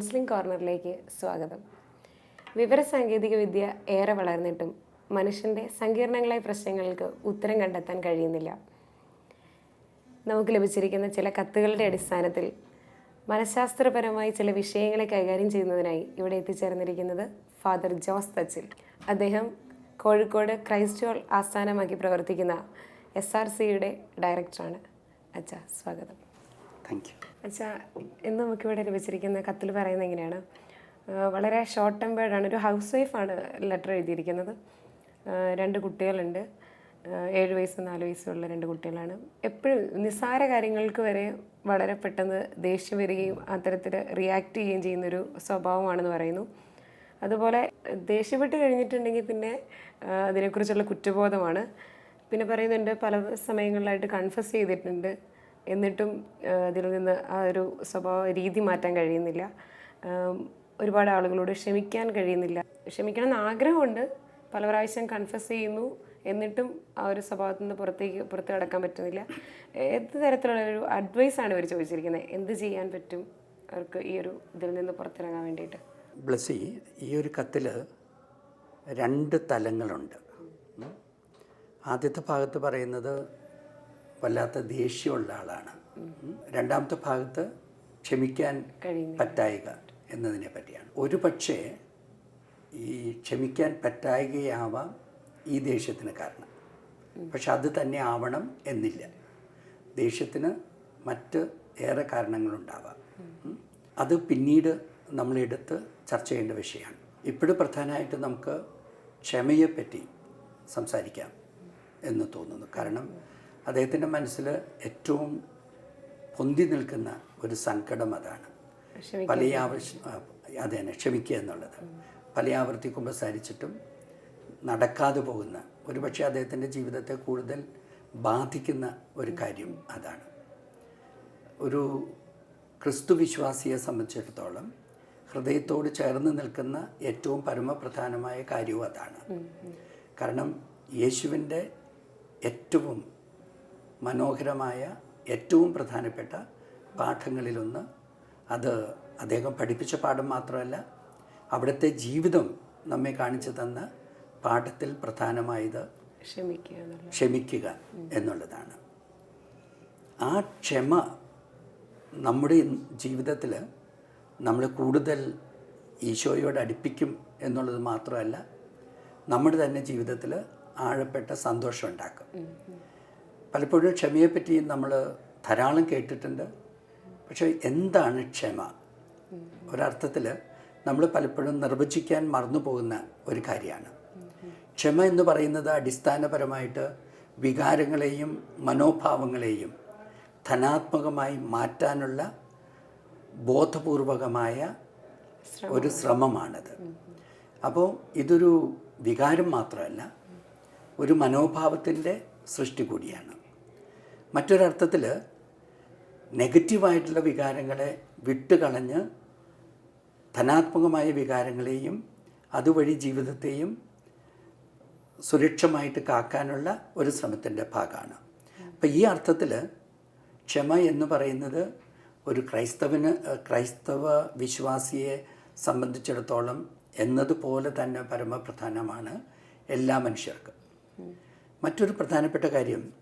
Counselling കോർണറിലേക്ക് സ്വാഗതം. വിവരസാങ്കേതിക വിദ്യ ഏറെ വളർന്നിട്ടും മനുഷ്യന്റെ സങ്കീർണങ്ങളായ പ്രശ്നങ്ങൾക്ക് ഉത്തരം കണ്ടെത്താൻ കഴിയുന്നില്ല. നമുക്ക് ലഭിച്ചിരിക്കുന്ന ചില കത്തുകളുടെ അടിസ്ഥാനത്തിൽ മനഃശാസ്ത്രപരമായി ചില വിഷയങ്ങളെ കൈകാര്യം ചെയ്യുന്നതിനായി ഇവിടെ എത്തിച്ചേർന്നിരിക്കുന്നത് ഫാദർ ജോസ് തച്ചിൽ. അദ്ദേഹം കോഴിക്കോട് ക്രൈസ്റ്റ് ഹോൾ ആസ്ഥാനമാക്കി പ്രവർത്തിക്കുന്ന എസ് ആർ സിയുടെ ഡയറക്ടറാണ്. അച്ഛാ സ്വാഗതം. താങ്ക് യു അച്ഛാ ഇന്ന് നമുക്കിവിടെ ലഭിച്ചിരിക്കുന്ന കത്തിൽ പറയുന്നത് എങ്ങനെയാണ്? വളരെ ഷോർട്ട് ടെമ്പേർഡാണ് ഒരു ഹൗസ് വൈഫാണ് ലെറ്റർ എഴുതിയിരിക്കുന്നത്. രണ്ട് കുട്ടികളുണ്ട്. ഏഴ് വയസ്സും നാല് വയസ്സുള്ള രണ്ട് കുട്ടികളാണ്. എപ്പോഴും നിസ്സാര കാര്യങ്ങൾക്ക് വരെ വളരെ പെട്ടെന്ന് ദേഷ്യം വരികയും അത്തരത്തിൽ റിയാക്ട് ചെയ്യുകയും ചെയ്യുന്നൊരു സ്വഭാവമാണെന്ന് പറയുന്നു. അതുപോലെ ദേഷ്യപ്പെട്ട് കഴിഞ്ഞിട്ടുണ്ടെങ്കിൽ പിന്നെ അതിനെക്കുറിച്ചുള്ള കുറ്റബോധമാണ്. പിന്നെ പറയുന്നുണ്ട് പല സമയങ്ങളിലായിട്ട് കൺഫസ് ചെയ്തിട്ടുണ്ട്. എന്നിട്ടും അതിൽ നിന്ന് ആ ഒരു സ്വഭാവ രീതി മാറ്റാൻ കഴിയുന്നില്ല. ഒരുപാട് ആളുകളോട് ക്ഷമിക്കാൻ കഴിയുന്നില്ല. ക്ഷമിക്കണം എന്ന് ആഗ്രഹമുണ്ട്. പല പ്രാവശ്യം കൺഫസ് ചെയ്യുന്നു. എന്നിട്ടും ആ ഒരു സ്വഭാവത്തിൽ നിന്ന് പുറത്തേക്ക് പുറത്ത് കടക്കാൻ പറ്റുന്നില്ല. ഏത് തരത്തിലുള്ള ഒരു അഡ്വൈസാണ് ഇവർ ചോദിച്ചിരിക്കുന്നത്? എന്ത് ചെയ്യാൻ പറ്റും? അവർക്ക് ഈ ഒരു ഇതിൽ നിന്ന് പുറത്തിറങ്ങാൻ വേണ്ടിയിട്ട്. ബ്ലസ്സി ഈ ഒരു കത്തിൽ രണ്ട് തലങ്ങളുണ്ട്. ആദ്യത്തെ ഭാഗത്ത് പറയുന്നത് വല്ലാത്ത ദേഷ്യമുള്ള ആളാണ്. രണ്ടാമത്തെ ഭാഗത്ത് ക്ഷമിക്കാൻ. പറ്റായിക എന്നതിനെ പറ്റിയാണ്. ഒരു പക്ഷേ ഈ ക്ഷമിക്കാൻ പറ്റായികയാവാം ഈ ദേഷ്യത്തിന് കാരണം. പക്ഷെ അത് തന്നെ ആവണം എന്നില്ല. ദേഷ്യത്തിന് മറ്റ് ഏറെ കാരണങ്ങളുണ്ടാവാം. അത് പിന്നീട് നമ്മളെടുത്ത് ചർച്ച ചെയ്യേണ്ട വിഷയമാണ്. ഇപ്പോഴും പ്രധാനമായിട്ട് നമുക്ക് ക്ഷമയെപ്പറ്റി സംസാരിക്കാം എന്ന് തോന്നുന്നു. കാരണം അദ്ദേഹത്തിന്റെ മനസ്സിൽ ഏറ്റവും പൊന്തി നിൽക്കുന്ന ഒരു സങ്കടം അതാണ്. പല ആവശ്യം അത് തന്നെ ക്ഷമിക്കുക എന്നുള്ളത്. പല ആവർത്തി കുമ്പസാരിച്ചിട്ടും നടക്കാതെ പോകുന്ന ഒരുപക്ഷെ അദ്ദേഹത്തിന്റെ ജീവിതത്തെ കൂടുതൽ ബാധിക്കുന്ന ഒരു കാര്യം അതാണ്. ഒരു ക്രിസ്തു വിശ്വാസിയെ സംബന്ധിച്ചിടത്തോളം ഹൃദയത്തോട് ചേർന്ന് നിൽക്കുന്ന ഏറ്റവും പരമപ്രധാനമായ കാര്യവും അതാണ്. കാരണം യേശുവിന്റെ ഏറ്റവും മനോഹരമായ ഏറ്റവും പ്രധാനപ്പെട്ട പാഠങ്ങളിലൊന്ന്. അത് അദ്ദേഹം പഠിപ്പിച്ച പാഠം മാത്രമല്ല അവിടുത്തെ ജീവിതം നമ്മെ കാണിച്ചു തന്ന പാഠത്തിൽ പ്രധാനമായത് ക്ഷമിക്കുക. ക്ഷമിക്കുക എന്നുള്ളതാണ്. ആ ക്ഷമ നമ്മുടെ ജീവിതത്തിൽ നമ്മൾ കൂടുതൽ ഈശോയോട് അടുപ്പിക്കും എന്നുള്ളത് മാത്രമല്ല നമ്മുടെ തന്നെ ജീവിതത്തിൽ ആഴപ്പെട്ട സന്തോഷം ഉണ്ടാക്കും. പലപ്പോഴും ക്ഷമയെപ്പറ്റി നമ്മൾ ധാരാളം കേട്ടിട്ടുണ്ട്. പക്ഷേ എന്താണ് ക്ഷമ? ഒരർത്ഥത്തിൽ നമ്മൾ പലപ്പോഴും നിർവചിക്കാൻ മറന്നു പോകുന്ന ഒരു കാര്യമാണ്. ക്ഷമ എന്ന് പറയുന്നത് അടിസ്ഥാനപരമായിട്ട് വികാരങ്ങളെയും മനോഭാവങ്ങളെയും ധനാത്മകമായി മാറ്റാനുള്ള ബോധപൂർവകമായ ഒരു ശ്രമമാണത്. അപ്പോൾ ഇതൊരു വികാരം മാത്രമല്ല ഒരു മനോഭാവത്തിന്റെ സൃഷ്ടി കൂടിയാണ്. മറ്റൊരർത്ഥത്തിൽ നെഗറ്റീവായിട്ടുള്ള വികാരങ്ങളെ വിട്ടുകളഞ്ഞ് ധനാത്മകമായ വികാരങ്ങളെയും അതുവഴി ജീവിതത്തെയും സുരക്ഷമായിട്ട് കാക്കാനുള്ള ഒരു ശ്രമത്തിന്റെ ഭാഗമാണ്. അപ്പം ഈ അർത്ഥത്തിൽ ക്ഷമ എന്ന് പറയുന്നത് ഒരു ക്രൈസ്തവന് ക്രൈസ്തവ വിശ്വാസിയെ സംബന്ധിച്ചിടത്തോളം എന്നതുപോലെ തന്നെ പരമപ്രധാനമാണ് എല്ലാ മനുഷ്യർക്കും. മറ്റൊരു പ്രധാനപ്പെട്ട കാര്യം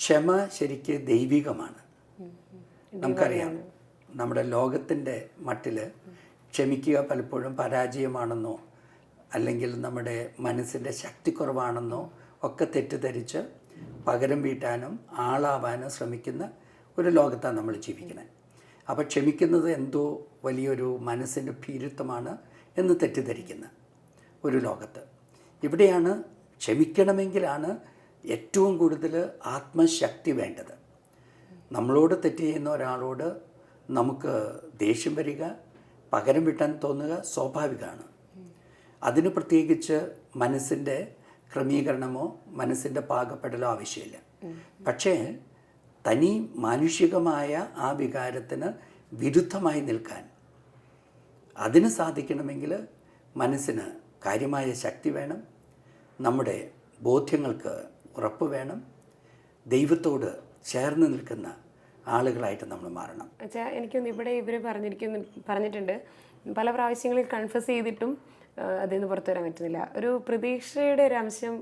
ക്ഷമ ശരിക്ക് ദൈവികമാണ്. നമുക്കറിയാം നമ്മുടെ ലോകത്തിന്റെ മട്ടിൽ ക്ഷമിക്കുക പലപ്പോഴും പരാജയമാണെന്നോ അല്ലെങ്കിൽ നമ്മുടെ മനസ്സിന്റെ ശക്തിക്കുറവാണെന്നോ ഒക്കെ തെറ്റിദ്ധരിച്ച് പകരം വീട്ടാനും ആളാവാനും ശ്രമിക്കുന്ന ഒരു ലോകത്താണ് നമ്മൾ ജീവിക്കുന്നത്. അപ്പോൾ ക്ഷമിക്കുന്നത് എന്തോ വലിയൊരു മനസ്സിന്റെ ഭീരുത്വമാണ് എന്ന് തെറ്റിദ്ധരിക്കുന്ന ഒരു ലോകത്ത്. ഇവിടെയാണ് ക്ഷമിക്കണമെങ്കിലാണ് ഏറ്റവും കൂടുതൽ ആത്മശക്തി വേണ്ടത്. നമ്മളോട് തെറ്റ് ചെയ്യുന്ന ഒരാളോട് നമുക്ക് ദേഷ്യം വരിക പകരം വിട്ടാൻ തോന്നുക സ്വാഭാവികമാണ്. അതിന് പ്രത്യേകിച്ച് മനസ്സിന്റെ ക്രമീകരണമോ മനസ്സിന്റെ പാകപ്പെടലോ ആവശ്യമില്ല. പക്ഷേ തനി മാനുഷികമായ ആ വികാരത്തിന് വിരുദ്ധമായി നിൽക്കാൻ അതിന് സാധിക്കണമെങ്കിൽ മനസ്സിന് കാര്യമായ ശക്തി വേണം. നമ്മുടെ ബോധ്യങ്ങൾക്ക് ഉറപ്പ് വേണം. ദൈവത്തോട് ചേർന്ന് നിൽക്കുന്ന ആളുകളായിട്ട് നമ്മൾ മാറണം. അച്ഛാ എനിക്കൊന്ന് ഇവിടെ ഇവർ പറഞ്ഞിരിക്കുന്നു പറഞ്ഞിട്ടുണ്ട്. പല പ്രാവശ്യങ്ങളിൽ കൺഫസ് ചെയ്തിട്ടും അതിൽ നിന്ന് പുറത്തു വരാൻ പറ്റുന്നില്ല. ഒരു പ്രതീക്ഷയുടെ ഒരു അംശം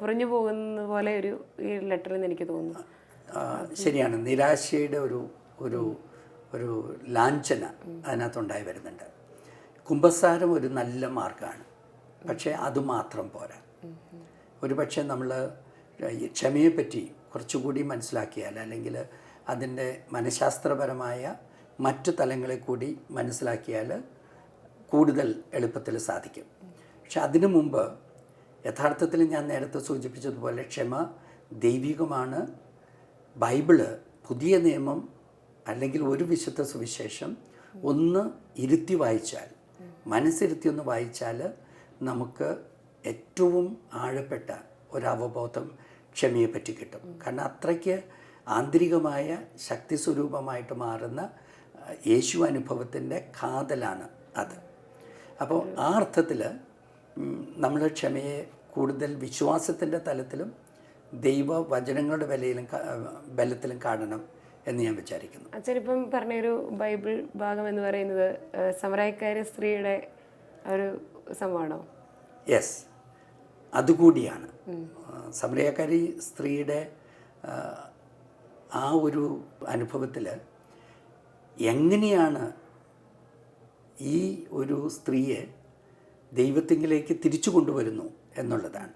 കുറഞ്ഞു പോകുന്ന പോലെ ഒരു ഈ ലെറ്ററിൽ നിന്ന് എനിക്ക് തോന്നുന്നു. ശരിയാണ്. നിരാശയുടെ ഒരു ഒരു ഒരു ലാഞ്ചന അതിനകത്തുണ്ടായി വരുന്നുണ്ട്. കുംഭസാരം ഒരു നല്ല മാർഗമാണ് പക്ഷേ അതുമാത്രം പോരാ. ഒരു പക്ഷേ നമ്മൾ ക്ഷമയെപ്പറ്റി കുറച്ചുകൂടി മനസ്സിലാക്കിയാൽ അല്ലെങ്കിൽ അതിന്റെ മനഃശാസ്ത്രപരമായ മറ്റു തലങ്ങളെ കൂടി മനസ്സിലാക്കിയാൽ കൂടുതൽ എളുപ്പത്തിൽ സാധിക്കും. പക്ഷെ അതിനു മുമ്പ് യഥാർത്ഥത്തിൽ ഞാൻ നേരത്തെ സൂചിപ്പിച്ചതുപോലെ ക്ഷമ ദൈവികമാണ്. ബൈബിൾ പുതിയ നിയമം അല്ലെങ്കിൽ ഒരു വിശുദ്ധ സുവിശേഷം ഒന്ന് ഇരുത്തി വായിച്ചാൽ മനസ്സിരുത്തി ഒന്ന് വായിച്ചാൽ നമുക്ക് ഏറ്റവും ആഴപ്പെട്ട ഒരവബോധം ക്ഷമയെപ്പറ്റി കിട്ടും. കാരണം അത്രയ്ക്ക് ആന്തരികമായ ശക്തി സ്വരൂപമായിട്ട് മാറുന്ന യേശു അനുഭവത്തിന്റെ കാതലാണ് അത്. അപ്പോൾ ആ അർത്ഥത്തിൽ നമ്മൾ ക്ഷമയെ കൂടുതൽ വിശ്വാസത്തിന്റെ തലത്തിലും ദൈവ വചനങ്ങളുടെ വിലയിലും ബലത്തിലും കാണണം എന്ന് ഞാൻ വിചാരിക്കുന്നു. അച്ഛനിപ്പം പറഞ്ഞൊരു ബൈബിൾ ഭാഗം എന്ന് പറയുന്നത് സമരായക്കാരി സ്ത്രീയുടെ ഒരു സംഭവമാണോ? യെസ്. അതുകൂടിയാണ്. സമരയാക്കാരി സ്ത്രീയുടെ ആ, ഒരു അനുഭവത്തിൽ എങ്ങനെയാണ് ഈ ഒരു സ്ത്രീയെ ദൈവത്തിങ്കിലേക്ക് തിരിച്ചു കൊണ്ടുവരുന്നു എന്നുള്ളതാണ്.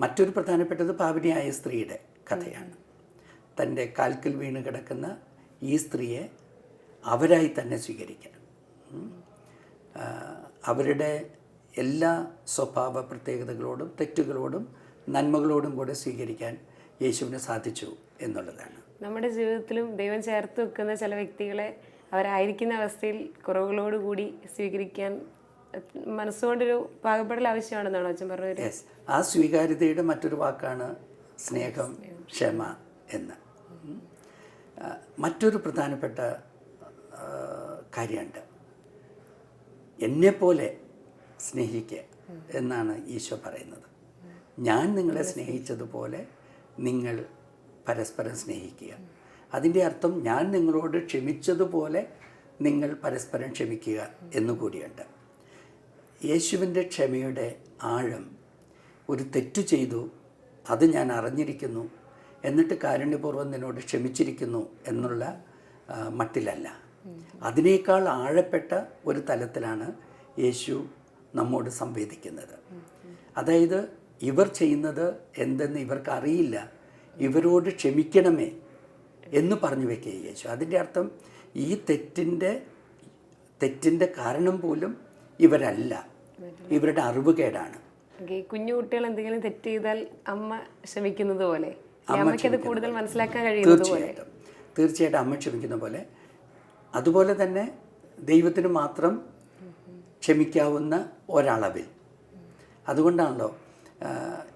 മറ്റൊരു പ്രധാനപ്പെട്ടത് പാവനിയായ സ്ത്രീയുടെ കഥയാണ്. തന്റെ കാൽക്കിൽ വീണ് കിടക്കുന്ന ഈ സ്ത്രീയെ അവരായി തന്നെ സ്വീകരിക്കണം. അവരുടെ എല്ലാ സ്വഭാവ പ്രത്യേകതകളോടും തെറ്റുകളോടും നന്മകളോടും കൂടെ സ്വീകരിക്കാൻ യേശുവിന് സാധിച്ചു എന്നുള്ളതാണ്. നമ്മുടെ ജീവിതത്തിലും ദൈവം ചേർത്ത് വെക്കുന്ന ചില വ്യക്തികളെ അവരായിരിക്കുന്ന അവസ്ഥയിൽ കുറവുകളോടുകൂടി സ്വീകരിക്കാൻ മനസ്സുകൊണ്ടൊരു പാകപ്പെടൽ ആവശ്യമാണെന്നാണോ അച്ഛൻ പറഞ്ഞത്? യെസ് ആ സ്വീകാര്യതയുടെ മറ്റൊരു വാക്കാണ് സ്നേഹം ക്ഷമ എന്ന്. മറ്റൊരു പ്രധാനപ്പെട്ട കാര്യമുണ്ട്. എന്നെപ്പോലെ സ്നേഹിക്കുക എന്നാണ് ഈശോ പറയുന്നത്. ഞാൻ നിങ്ങളെ സ്നേഹിച്ചതുപോലെ നിങ്ങൾ പരസ്പരം സ്നേഹിക്കുക. അതിന്റെ അർത്ഥം ഞാൻ നിങ്ങളോട് ക്ഷമിച്ചതുപോലെ നിങ്ങൾ പരസ്പരം ക്ഷമിക്കുക എന്നുകൂടിയുണ്ട് യേശുവിന്റെ ക്ഷമയുടെ ആഴം ഒരു തെറ്റു ചെയ്തു അത് ഞാൻ അറിഞ്ഞിരിക്കുന്നു എന്നിട്ട് കാരുണ്യപൂർവം നിന്നോട് ക്ഷമിച്ചിരിക്കുന്നു എന്നുള്ള മട്ടിലല്ല. അതിനേക്കാൾ ആഴപ്പെട്ട ഒരു തലത്തിലാണ് യേശു നമ്മോട് സംവേദിക്കുന്നത്. അതായത് ഇവർ ചെയ്യുന്നത് എന്തെന്ന് ഇവർക്ക് അറിയില്ല ഇവരോട് ക്ഷമിക്കണമേ എന്ന് പറഞ്ഞു വെക്കുക യേശു. അതിന്റെ അർത്ഥം ഈ തെറ്റിന്റെ തെറ്റിന്റെ കാരണം പോലും ഇവരല്ല. ഇവരുടെ അറിവ് കേടാണ് കുഞ്ഞു കുട്ടികൾ എന്തെങ്കിലും തെറ്റ് ചെയ്താൽ അമ്മ ക്ഷമിക്കുന്നത് പോലെ കൂടുതൽ മനസ്സിലാക്കാൻ കഴിയുന്നത് പോലെ. തീർച്ചയായിട്ടും അമ്മ ക്ഷമിക്കുന്ന പോലെ. അതുപോലെ തന്നെ ദൈവത്തിന് മാത്രം ക്ഷമിക്കാവുന്ന ഒരളവിൽ. അതുകൊണ്ടാണല്ലോ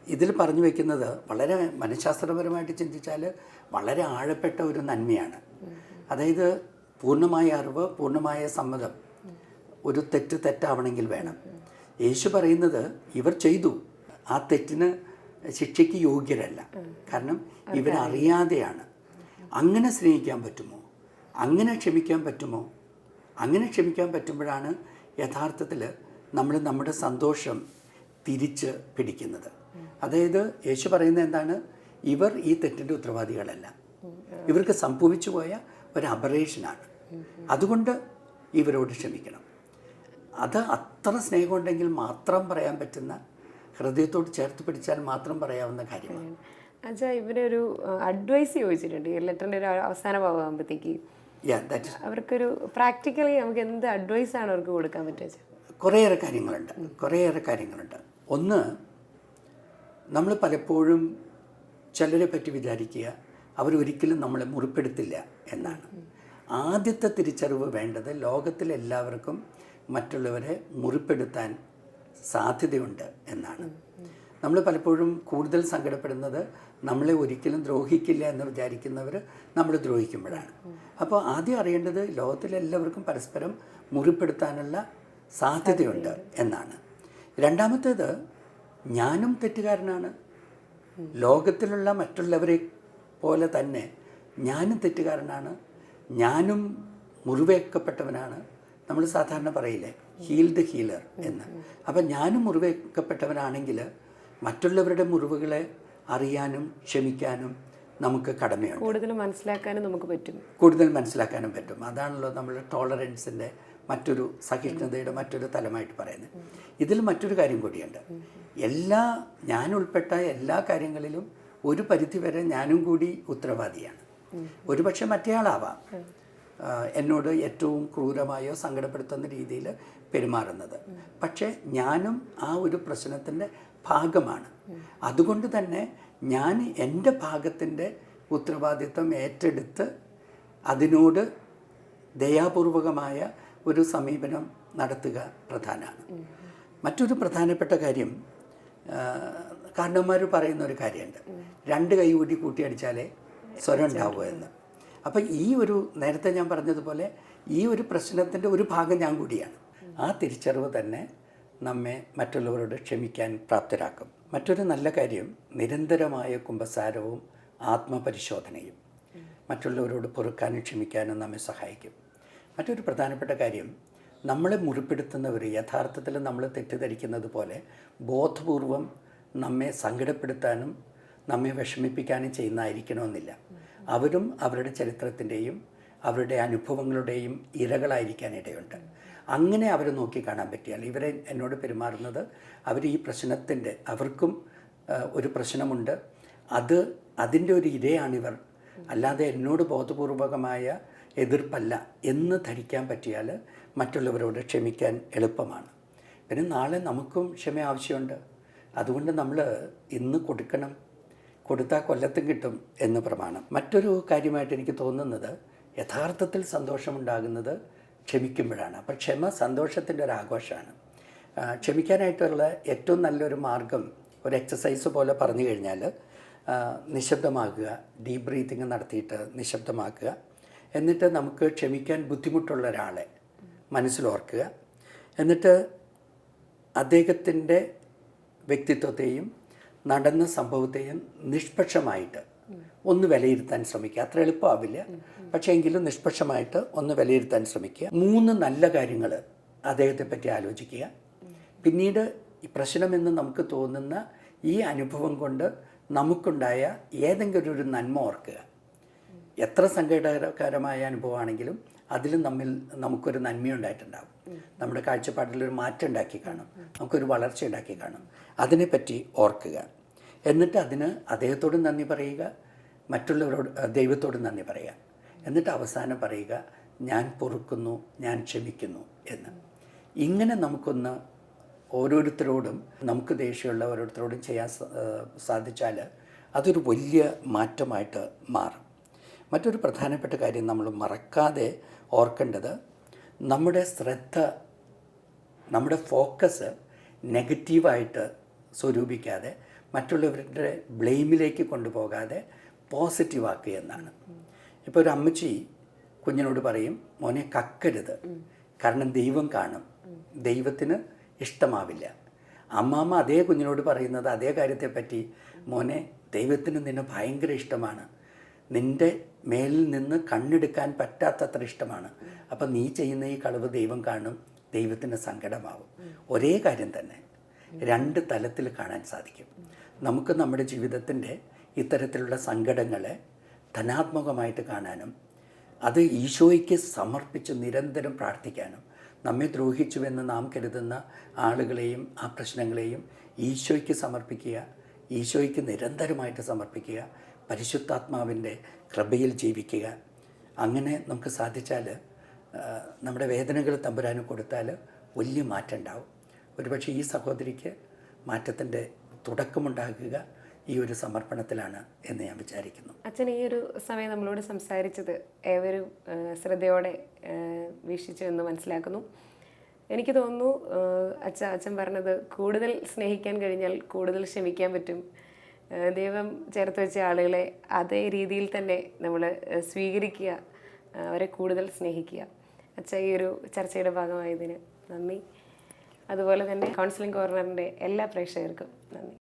ഇതിൽ പറഞ്ഞു വെക്കുന്നത് വളരെ മനഃശാസ്ത്രപരമായിട്ട് ചിന്തിച്ചാൽ വളരെ ആഴപ്പെട്ട ഒരു നന്മയാണ്. അതായത് പൂർണമായ അറിവ് പൂർണമായ സമ്മതം ഒരു തെറ്റ് തെറ്റാവണമെങ്കിൽ വേണം. യേശു പറയുന്നത് ഇവർ ചെയ്തു. ആ തെറ്റിന് ശിക്ഷയ്ക്ക് യോഗ്യരല്ല. കാരണം ഇവരറിയാതെയാണ്. അങ്ങനെ സ്നേഹിക്കാൻ പറ്റുമോ? അങ്ങനെ ക്ഷമിക്കാൻ പറ്റുമോ? അങ്ങനെ ക്ഷമിക്കാൻ പറ്റുമ്പോഴാണ് യഥാർത്ഥത്തിൽ നമ്മൾ നമ്മുടെ സന്തോഷം തിരിച്ച് പിടിക്കുന്നത്. അതായത് യേശു പറയുന്നത് എന്താണ്? ഇവർ ഈ തെറ്റിന്റെ ഉത്തരവാദികളല്ല. ഇവർക്ക് സംഭവിച്ചു പോയ ഒരു അപറേഷനാണ് അതുകൊണ്ട് ഇവരോട് ക്ഷമിക്കണം. അത് അത്ര സ്നേഹമുണ്ടെങ്കിൽ മാത്രം പറയാൻ പറ്റുന്ന ഹൃദയത്തോട് ചേർത്ത് പിടിച്ചാൽ മാത്രം പറയാവുന്ന കാര്യമാണ്. അച്ഛാ ഇവരൊരു അഡ്വൈസ് ചോദിച്ചിട്ടുണ്ട്. ഈ ലെറ്ററിന്റെ ഒരു അവസാന ഭാഗമാകുമ്പോഴത്തേക്ക് അവർക്കൊരു പ്രാക്ടിക്കലി നമുക്ക് എന്ത് അഡ്വൈസ് ആണ് അവർക്ക് കൊടുക്കാൻ പറ്റുക കുറേയേറെ കാര്യങ്ങളുണ്ട്. കുറേയേറെ കാര്യങ്ങളുണ്ട്. ഒന്ന് നമ്മൾ പലപ്പോഴും ചിലരെ പറ്റി വിചാരിക്കുക അവരൊരിക്കലും നമ്മളെ മുറിപ്പെടുത്തില്ല എന്നാണ്. ആദ്യത്തെ തിരിച്ചറിവ് വേണ്ടത് ലോകത്തിലെല്ലാവർക്കും മറ്റുള്ളവരെ മുറിപ്പെടുത്താൻ സാധ്യതയുണ്ട് എന്നാണ്. നമ്മൾ പലപ്പോഴും കൂടുതൽ സങ്കടപ്പെടുന്നത് നമ്മളെ ഒരിക്കലും ദ്രോഹിക്കില്ല എന്ന് വിചാരിക്കുന്നവർ നമ്മൾ ദ്രോഹിക്കുമ്പോഴാണ്. അപ്പോൾ ആദ്യം അറിയേണ്ടത് ലോകത്തിലെല്ലാവർക്കും പരസ്പരം മുറിപ്പെടുത്താനുള്ള സാധ്യതയുണ്ട് എന്നാണ്. രണ്ടാമത്തേത് ഞാനും തെറ്റുകാരനാണ്. ലോകത്തിലുള്ള മറ്റുള്ളവരെ പോലെ തന്നെ ഞാനും തെറ്റുകാരനാണ്. ഞാനും മുറിവേക്കപ്പെട്ടവനാണ് നമ്മൾ സാധാരണ പറയില്ലേ ഹീൽഡ് ഹീലർ എന്ന്. അപ്പം ഞാനും മുറിവേക്കപ്പെട്ടവനാണെങ്കിൽ മറ്റുള്ളവരുടെ മുറിവുകളെ അറിയാനും ക്ഷമിക്കാനും നമുക്ക് കടമയുണ്ട്. കൂടുതൽ മനസ്സിലാക്കാനും നമുക്ക് പറ്റും. കൂടുതൽ മനസ്സിലാക്കാനും പറ്റും. അതാണല്ലോ നമ്മൾ ടോളറൻസിന്റെ മറ്റൊരു സഹിഷ്ണുതയുടെ മറ്റൊരു തലമായിട്ട് പറയുന്നത്. ഇതിൽ മറ്റൊരു കാര്യം കൂടിയുണ്ട്. എല്ലാ ഞാൻ ഉൾപ്പെട്ട എല്ലാ കാര്യങ്ങളിലും ഒരു പരിധിവരെ ഞാനും കൂടി ഉത്തരവാദിയാണ്. ഒരുപക്ഷെ മറ്റേയാളാവാം. എന്നോട് ഏറ്റവും ക്രൂരമായോ സങ്കടപ്പെടുത്തുന്ന രീതിയിൽ പെരുമാറുന്നത്. പക്ഷേ ഞാനും ആ ഒരു പ്രശ്നത്തിന്റെ ഭാഗമാണ്. അതുകൊണ്ട് തന്നെ ഞാൻ എന്റെ ഭാഗത്തിന്റെ ഉത്തരവാദിത്വം ഏറ്റെടുത്ത് അതിനോട് ദയാപൂർവകമായ ഒരു സമീപനം നടത്തുക പ്രധാനമാണ്. മറ്റൊരു പ്രധാനപ്പെട്ട കാര്യം കാരണവന്മാർ പറയുന്ന ഒരു കാര്യമുണ്ട്. രണ്ട് കൈ കൂട്ടി കൂട്ടിയടിച്ചാലേ സ്വരം ഉണ്ടാവുക എന്ന് അപ്പം ഈ ഒരു നേരത്തെ ഞാൻ പറഞ്ഞതുപോലെ ഈ ഒരു പ്രശ്നത്തിന്റെ ഒരു ഭാഗം ഞാൻ കൂടിയാണ്. ആ തിരിച്ചറിവ് തന്നെ നമ്മെ മറ്റുള്ളവരോട് ക്ഷമിക്കാൻ പ്രാപ്തരാക്കും. മറ്റൊരു നല്ല കാര്യം നിരന്തരമായ കുംഭസാരവും ആത്മപരിശോധനയും. മറ്റുള്ളവരോട് പൊറുക്കാനും ക്ഷമിക്കാനും നമ്മെ സഹായിക്കും. മറ്റൊരു പ്രധാനപ്പെട്ട കാര്യം നമ്മളെ മുറിപ്പെടുത്തുന്നവർ യഥാർത്ഥത്തിൽ നമ്മൾ തെറ്റിദ്ധരിക്കുന്നത് പോലെ ബോധപൂർവം നമ്മെ സങ്കടപ്പെടുത്താനും നമ്മെ വിഷമിപ്പിക്കാനും ചെയ്യുന്നതായിരിക്കണമെന്നില്ല. അവരും അവരുടെ ചരിത്രത്തിന്റെയും അവരുടെ അനുഭവങ്ങളുടെയും ഇരകളായിരിക്കാനിടയുണ്ട് അങ്ങനെ അവരെ നോക്കിക്കാണാൻ പറ്റിയാൽ ഇവരെ എന്നോട് പെരുമാറുന്നത് അവർ ഈ പ്രശ്നത്തിന്റെ അവർക്കും ഒരു പ്രശ്നമുണ്ട്. അത് അതിന്റെ ഒരു ഇരയാണിവർ. അല്ലാതെ എന്നോട് ബോധപൂർവകമായ എതിർപ്പല്ല എന്ന് ധരിക്കാൻ പറ്റിയാൽ മറ്റുള്ളവരോട് ക്ഷമിക്കാൻ എളുപ്പമാണ്. പിന്നെ നാളെ നമുക്കും ക്ഷമ ആവശ്യമുണ്ട്. അതുകൊണ്ട് നമ്മൾ ഇന്ന് കൊടുക്കണം. കൊടുത്താൽ കൊല്ലത്തും കിട്ടും എന്ന് പ്രമാണം. മറ്റൊരു കാര്യമായിട്ട് എനിക്ക് തോന്നുന്നത് യഥാർത്ഥത്തിൽ സന്തോഷമുണ്ടാകുന്നത് ക്ഷമിക്കുമ്പോഴാണ്. അപ്പോൾ ക്ഷമ സന്തോഷത്തിന്റെ ഒരു ആഘോഷമാണ്. ക്ഷമിക്കാനായിട്ടുള്ള ഏറ്റവും നല്ലൊരു മാർഗം ഒരു എക്സസൈസ് പോലെ പറഞ്ഞു കഴിഞ്ഞാൽ നിശബ്ദമാക്കുക ഡീപ് ബ്രീത്തിങ് നടത്തിയിട്ട് നിശബ്ദമാക്കുക. എന്നിട്ട് നമുക്ക് ക്ഷമിക്കാൻ ബുദ്ധിമുട്ടുള്ള ഒരാളെ മനസ്സിലോർക്കുക. എന്നിട്ട് അദ്ദേഹത്തിന്റെ വ്യക്തിത്വത്തെയും നടന്ന സംഭവത്തെയും നിഷ്പക്ഷമായിട്ട് ഒന്ന് വിലയിരുത്താൻ ശ്രമിക്കുക. അത്ര എളുപ്പമാവില്ല. പക്ഷേ എങ്കിലും നിഷ്പക്ഷമായിട്ട് ഒന്ന് വിലയിരുത്താൻ ശ്രമിക്കുക. മൂന്ന് നല്ല കാര്യങ്ങൾ അദ്ദേഹത്തെ പറ്റി ആലോചിക്കുക. പിന്നീട് ഈ പ്രശ്നമെന്ന് നമുക്ക് തോന്നുന്ന ഈ അനുഭവം കൊണ്ട് നമുക്കുണ്ടായ ഏതെങ്കിലും ഒരു നന്മ ഓർക്കുക. എത്ര സങ്കടകരമായ അനുഭവമാണെങ്കിലും അതിലും നമ്മിൽ നമുക്കൊരു നന്മയുണ്ടായിട്ടുണ്ടാകും നമ്മുടെ കാഴ്ചപ്പാടിലൊരു മാറ്റം ഉണ്ടാക്കി കാണും. നമുക്കൊരു വളർച്ച ഉണ്ടാക്കി കാണും. അതിനെപ്പറ്റി ഓർക്കുക. എന്നിട്ട് അതിന് അദ്ദേഹത്തോട് നന്ദി പറയുക. മറ്റുള്ളവരോട് ദൈവത്തോട് നന്ദി പറയുക. എന്നിട്ട് അവസാനം പറയുക ഞാൻ പൊറുക്കുന്നു ഞാൻ ക്ഷമിക്കുന്നു എന്ന്. ഇങ്ങനെ നമുക്കൊന്ന് ഓരോരുത്തരോടും നമുക്ക് ദേഷ്യമുള്ള ഓരോരുത്തരോടും ചെയ്യാൻ സാധിച്ചാൽ അതൊരു വലിയ മാറ്റമായിട്ട് മാറും. മറ്റൊരു പ്രധാനപ്പെട്ട കാര്യം നമ്മൾ മറക്കാതെ ഓർക്കേണ്ടത് നമ്മുടെ ശ്രദ്ധ നമ്മുടെ ഫോക്കസ് നെഗറ്റീവായിട്ട് സ്വരൂപിക്കാതെ മറ്റുള്ളവരുടെ ബ്ലെയിമിലേക്ക് കൊണ്ടുപോകാതെ പോസിറ്റീവാക്കുക എന്നാണ്. ഇപ്പോൾ ഒരു അമ്മച്ചി കുഞ്ഞിനോട് പറയും മോനെ കക്കരുത്. കാരണം ദൈവം കാണും. ദൈവത്തിന് ഇഷ്ടമാവില്ല. അമ്മാമ്മ അതേ കുഞ്ഞിനോട് പറയുന്നത് അതേ കാര്യത്തെപ്പറ്റി മോനെ ദൈവത്തിന് നിന്നെ ഭയങ്കര ഇഷ്ടമാണ്. നിന്റെ മേലിൽ നിന്ന് കണ്ണെടുക്കാൻ പറ്റാത്തത്ര ഇഷ്ടമാണ്. അപ്പം നീ ചെയ്യുന്ന ഈ കളവ് ദൈവം കാണും ദൈവത്തിന് സങ്കടമാവും. ഒരേ കാര്യം തന്നെ. രണ്ട് തലത്തിൽ കാണാൻ സാധിക്കും. നമുക്ക് നമ്മുടെ ജീവിതത്തിന്റെ ഇത്തരത്തിലുള്ള സങ്കടങ്ങളെ ധനാത്മകമായിട്ട് കാണാനും അത് ഈശോയ്ക്ക് സമർപ്പിച്ച് നിരന്തരം പ്രാർത്ഥിക്കാനും നമ്മെ ദ്രോഹിച്ചുവെന്ന് നാം കരുതുന്ന ആളുകളെയും ആ പ്രശ്നങ്ങളെയും ഈശോയ്ക്ക് സമർപ്പിക്കുക ഈശോയ്ക്ക് നിരന്തരമായിട്ട് സമർപ്പിക്കുക പരിശുദ്ധാത്മാവിന്റെ കൃപയിൽ ജീവിക്കുക. അങ്ങനെ നമുക്ക് സാധിച്ചാൽ നമ്മുടെ വേദനകൾ തമ്പുരാനും കൊടുത്താൽ വലിയ മാറ്റം ഉണ്ടാവും. ഒരുപക്ഷെ ഈ സഹോദരിക്ക് മാറ്റത്തിന്റെ തുടക്കമുണ്ടാക്കുക ഈ ഒരു സമർപ്പണത്തിലാണ് എന്ന് ഞാൻ വിചാരിക്കുന്നു. അച്ഛൻ ഈ ഒരു സമയം നമ്മളോട് സംസാരിച്ചത് ഏവരും ശ്രദ്ധയോടെ വീക്ഷിച്ചു എന്ന് മനസ്സിലാക്കുന്നു. എനിക്ക് തോന്നുന്നു അച്ഛ അച്ഛൻ പറഞ്ഞത് കൂടുതൽ സ്നേഹിക്കാൻ കഴിഞ്ഞാൽ കൂടുതൽ ക്ഷമിക്കാൻ പറ്റും. ദൈവം ചേർത്ത് വെച്ച ആളുകളെ അതേ രീതിയിൽ തന്നെ നമ്മൾ സ്വീകരിക്കുക അവരെ കൂടുതൽ സ്നേഹിക്കുക. അച്ഛ ഈ ഒരു ചർച്ചയുടെ ഭാഗമായതിന് നന്ദി. അതുപോലെ തന്നെ കൗൺസിലിംഗ് കോർണറിന്റെ എല്ലാ പ്രേക്ഷകർക്കും നന്ദി.